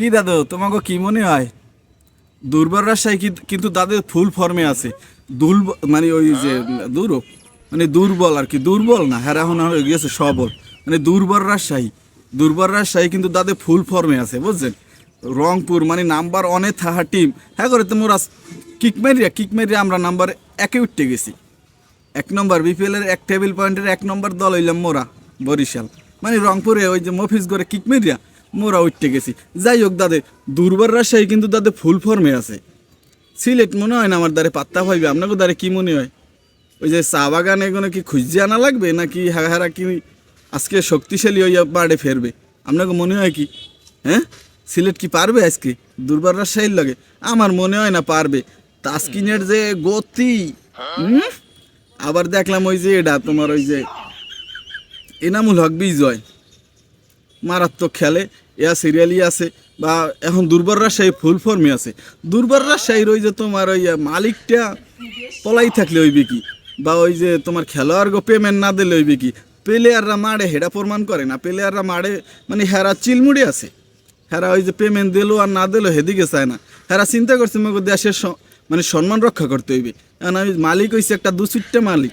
কি দাদু, তোমাকে কি মনে হয়? দুর্বল রাজশাহী কিন্তু তাদের ফুল ফর্মে আছে। দুর্বল মানে ওই যে, দূর মানে দুর্বল আর কি, দুর্বল না? হ্যাঁ এখন হয়ে গিয়েছে সবল। মানে দুর্বল রাজশাহী। দুর্বল রাজশাহী কিন্তু তাদের ফুল ফর্মে আছে, বুঝছেন? রংপুর মানে নাম্বার অনেক থাহা টিম হ্যাঁ করে তোমরা কিক মেরিয়া কিক মেরিয়া আমরা নাম্বার একে উঠতে গেছি। এক নম্বর বিপিএল এর এক টেবিল পয়েন্টের এক নম্বর দল হইলাম মোরা, বরিশাল। মানে রংপুরে ওই যে মফিজ করে কিক মেরিয়া মোরা উঠতে গেছি। যাই হোক দাদে, দুর্বার রাজশাহী কিন্তু দাদে ফুল ফর্মে আছে। সিলেট মনে হয় না আমার দ্বারে পাত্তা পাইবে? আপনাকে দ্বারে কি মনে হয়? ওই যে চা বাগান এগুলো কি খুঁজে আনা লাগবে নাকি হারা কি আজকে শক্তিশালী হইয়া বাড়ে ফেরবে? আপনাকে মনে হয় কি? হ্যাঁ? সিলেট কি পারবে আজকে? দুর্বার রাজশাহীর লাগে? আমার মনে হয় না পারবে। তাস্কিনের যে গতি? আবার দেখলাম ওই যে এটা, তোমার ওই যে এনামুল হক বিজয়। মারাত্মক খেলে। এয়া সিরিয়ালি আছে, বা এখন দুর্বার রাজশাহী ফুল ফর্মে আছে। দুর্বার রাজশাহীর ওই যে তোমার ওই মালিকটা পলাই থাকলে হইবে কি? বা ওই যে তোমার খেলোয়াড় গো পেমেন্ট না দিলে হইবে কি? প্লেয়াররা মারে, হেডা প্রমাণ করে না। প্লেয়াররা মারে মানে হেরা চিলমুড়ি আছে। হেরা ওই যে পেমেন্ট দিলো আর না দিলো হেদিকে চায় না। হেরা চিন্তা করছে, মগো দেশের মানে সম্মান রক্ষা করতে হইবে। কারণ আমি মালিক হইছে একটা দুসুটটা মালিক।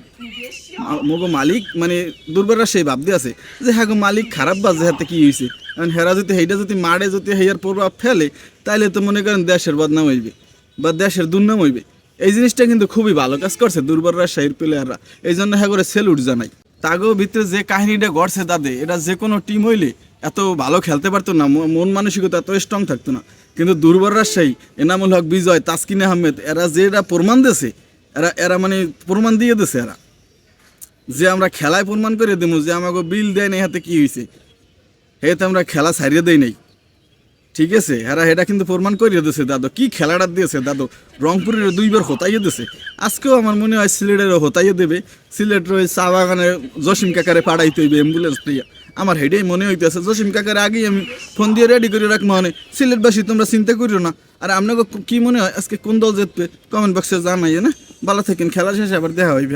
মগো মালিক মানে দুর্বলরা সেই ভাবতে আছে যে হ্যাঁ গো, মালিক খারাপ বাজে হাতে কি হয়েছে কারণ হেরা যদি সেইটা যদি মারে, যদি হেয়ার প্রভাব ফেলে, তাইলে তো মনে করেন দেশের বদনাম হইবে বা দেশের দুর্নাম হইবে। এই জিনিসটা কিন্তু খুবই ভালো কাজ করছে দুর্বল রাজশাহীর প্লেয়াররা। এই জন্য হ্যাঁ করে সেলুট জানাই তাগো ভিতরে যে কাহিনীটা গড়ছে তাদের এটা যে কোনো টিম হইলে এত ভালো খেলতে পারতো না মন মানসিকতা এত স্ট্রং থাকতো না। কিন্তু দুর্বল রাজশাহী এনামুল হক, বিজয়, তাসকিন আহমেদ, এরা যেটা প্রমাণ দিয়েছে, এরা এরা মানে প্রমাণ দিয়ে দিয়েছে এরা। যে আমরা খেলায় প্রমাণ করে দেবো যে আমাকে বিল দেয় নাই, হাতে কি হয়েছে হেতে আমরা খেলা ছাড়িয়ে দেই নাই। ঠিক আছে, হেরা এটা কিন্তু প্রমাণ করিয়ে দিয়েছে দাদু। কি খেলাটা দিয়েছে, দাদু? রংপুরের দুইবার হতাইয়ে দিয়েছে আজকেও আমার মনে হয় সিলেটেরও হতাইয়ে দেবে। সিলেটের ওই চা বাগানে জসিম কাকারে পাড়াইতে হইবে অ্যাম্বুলেন্স দিয়ে আমার হেডেই মনে হইতেছে, জসিম কাকারে আগেই আমি ফোন দিয়ে রেডি করে রাখ মনে সিলেটবাসী তোমরা চিন্তা করিও না। আর আপনাকে কি মনে হয়, আজকে কোন দল জিতবে? কমেন্ট বক্সে জানাই না? ভালো থাকেন, খেলা শেষে আবার দেখা হইবে